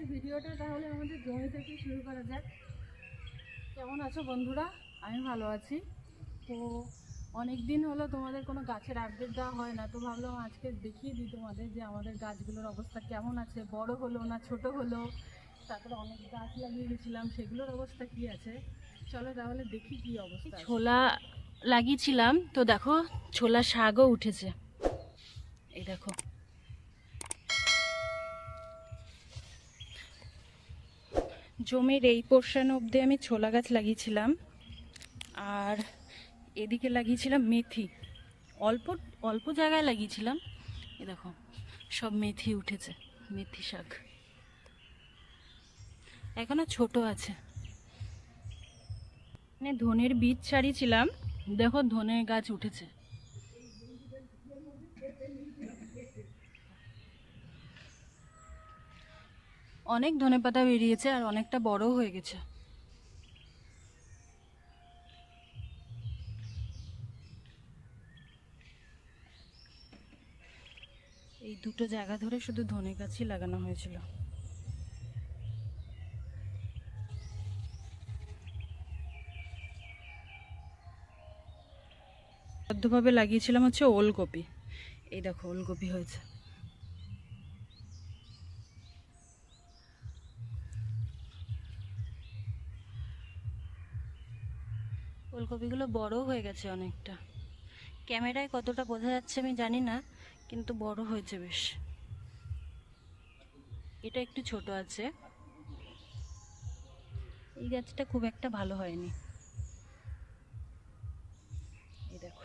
আজকের ভিডিওটা তাহলে আমাদের জমি থেকে শুরু করা যাক। কেমন আছো বন্ধুরা? আমি ভালো আছি। তো অনেক দিন হলো তোমাদের কোনো গাছের আপডেট দেওয়া হয় না, তো ভাবলাম আজকে দেখিয়ে দিই তোমাদের যে আমাদের গাছগুলোর অবস্থা কেমন আছে, বড় হলো না ছোট হলো, তারপরে অনেক গাছ লাগিয়ে গেছিলাম, সেগুলোর অবস্থা কি আছে? চলো তাহলে দেখি কি অবস্থা ছোলা লাগিয়েছিলাম, তো দেখো ছোলা শাকও উঠেছে। এই দেখো। জমির এই পোর্শন অবধি আমি ছোলা গাছ লাগিয়েছিলাম। আর এদিকে লাগিয়েছিলাম মেথি। অল্প অল্প জায়গায় লাগিয়েছিলাম। এ দেখো, সব মেথি উঠেছে, মেথি শাক। এখনও ছোট আছে। মানে ধনের বীজ ছাড়িয়েছিলাম। দেখো ধনের গাছ উঠেছে। অনেক ধনে পাতা বেরিয়েছে আর অনেকটা বড় হয়ে গেছে। এই দুটো জায়গা ধরে শুধু ধনে গাছই লাগানো হয়েছিল। বদ্ধভাবে লাগিয়েছিলাম হচ্ছে ওলকপি। এই দেখো, ওলকপি হয়েছে। ওলকপিগুলো বড় হয়ে গেছে অনেকটা। ক্যামেরায় কতটা বোঝা যাচ্ছে আমি জানি না, কিন্তু বড় হয়েছে বেশ। এটা একটু ছোট আছে। এই গাছটা খুব একটা ভালো হয়নি। দেখো।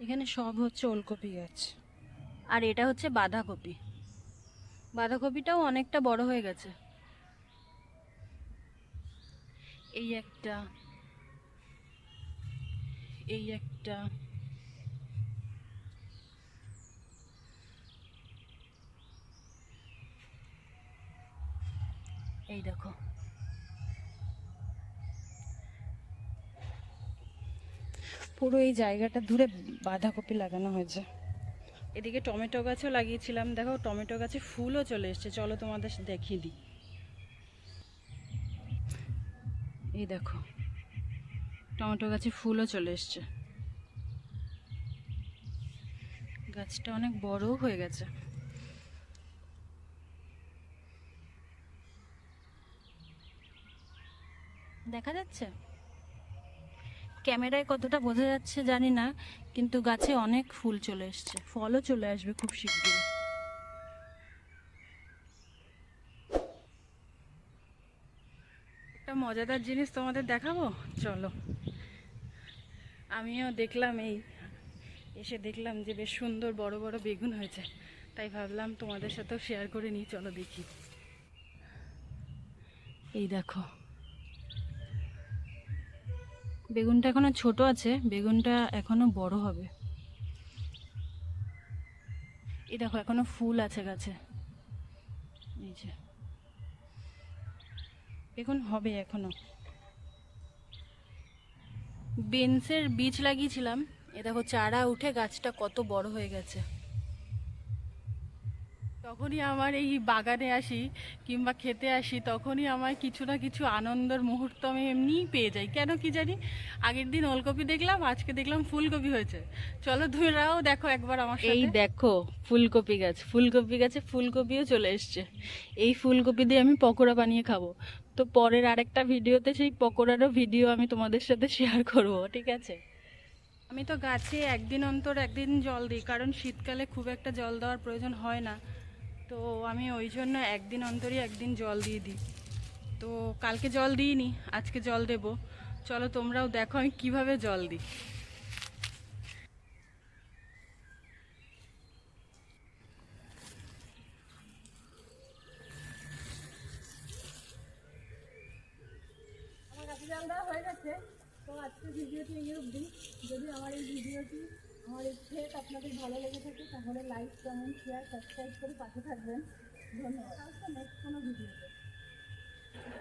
এখানে সব হচ্ছে ওলকপি গাছ। আর এটা হচ্ছে বাঁধাকপি। বাঁধাকপিটাও অনেকটা বড় হয়ে গেছে। এই একটা। এই একটা। এই দেখো। পুরো এই জায়গাটা ধরে বাঁধাকপি লাগানো হয়েছে। এদিকে টমেটো গাছও লাগিয়েছিলাম। দেখো, টমেটো গাছে ফুলও চলে এসছে। চলো তোমাদের দেখিয়ে দিই। এই দেখো, টমেটো গাছে ফুলও চলে এসছে। গাছটা অনেক বড়ও হয়ে গেছে। দেখা যাচ্ছে? ক্যামেরায় কতটা বোঝা যাচ্ছে জানি না, কিন্তু গাছে অনেক ফুল চলে এসছে। ফলও চলে আসবে খুব শীঘ্রই একটা মজাদার জিনিস তোমাদের দেখাবো? চলো। আমিও দেখলাম এই, এসে দেখলাম যে বেশ সুন্দর বড় বড় বেগুন হয়েছে। তাই ভাবলাম তোমাদের সাথেও শেয়ার করে নিই, চলো দেখি। এই দেখো বেগুনটা এখনও ছোট আছে, বেগুনটা এখনও বড় হবে। এই দেখো, এখনও ফুল আছে গাছে। এই যে। বেগুন হবে এখনও। বেনসের বীজ লাগিয়েছিলাম। এ দেখো, চারা উঠে গাছটা কত বড় হয়ে গেছে। তখনই আমার এই বাগানে আসি কিংবা খেতে আসি তখনই আমার কিছু না কিছু আনন্দের মুহূর্ত আমি এমনিই পেয়ে যাই। কেন কি জানি? আগের দিন ওলকপি দেখলাম আজকে দেখলাম ফুলকপি হয়েছে। চলো ধুরাও দেখো একবার আমার এই দেখো ফুলকপি গাছ ফুলকপি গাছে ফুলকপিও চলে এসছে। এই ফুলকপি দিয়ে আমি পকোড়া বানিয়ে খাব। তো পরের আরেকটা ভিডিওতে সেই পকোড়ারও ভিডিও আমি তোমাদের সাথে শেয়ার করব ঠিক আছে? আমি তো গাছে একদিন অন্তর একদিন জল দিই কারণ শীতকালে খুব একটা জল দেওয়ার প্রয়োজন হয় না। তো আমি ওই জন্য একদিন অন্তরই একদিন জল দিয়ে দিই। তো কালকে জল দিইনি, আজকে জল দেব। চলো তোমরাও দেখো আমি কীভাবে জল দিই। হয়ে গেছে, তো আজকের ভিডিওটি অবধি। যদি আমার এই ভিডিওটি আমার ক্ষেত আপনাদের ভালো লেগে থাকে, তাহলে লাইক কমেন্ট শেয়ার সাবস্ক্রাইব করে পাশে থাকবেন। ধন্যবাদ। নেক্সট কোনো ভিডিওতে